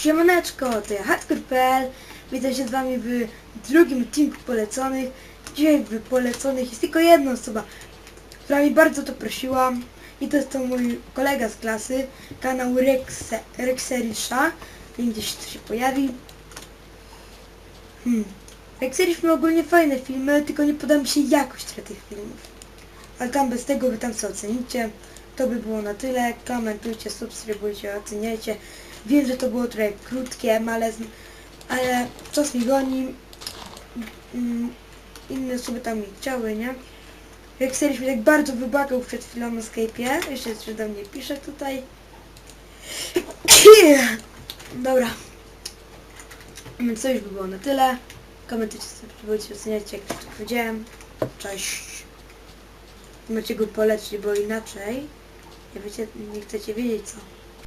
Siemaneczko, to ja Hardcore.pl Witam się z wami w drugim odcinku poleconych Dzisiaj w poleconych jest tylko jedna osoba Która mi bardzo to prosiła I to jest to mój kolega z klasy Kanał Rexe, Rexerisha gdzieś tu się pojawi hmm. Rexerish ma ogólnie fajne filmy Tylko nie podoba mi się jakość tych filmów Ale tam bez tego wy tam co ocenicie to by było na tyle. Komentujcie, subskrybujcie, oceniajcie. Wiem, że to było trochę krótkie, ale, ale czas mi goni. Mm, Inne osoby tam nie chciały, nie? Jak Serisz mi tak bardzo wybłagał przed chwilą na Skype'ie. Jeszcze że do mnie pisze tutaj. Dobra. Więc to już by było na tyle. Komentujcie, subskrybujcie, oceniajcie, jak to powiedziałem. Cześć. Macie go polecić, bo inaczej nie, wiecie, nie chcecie wiedzieć co.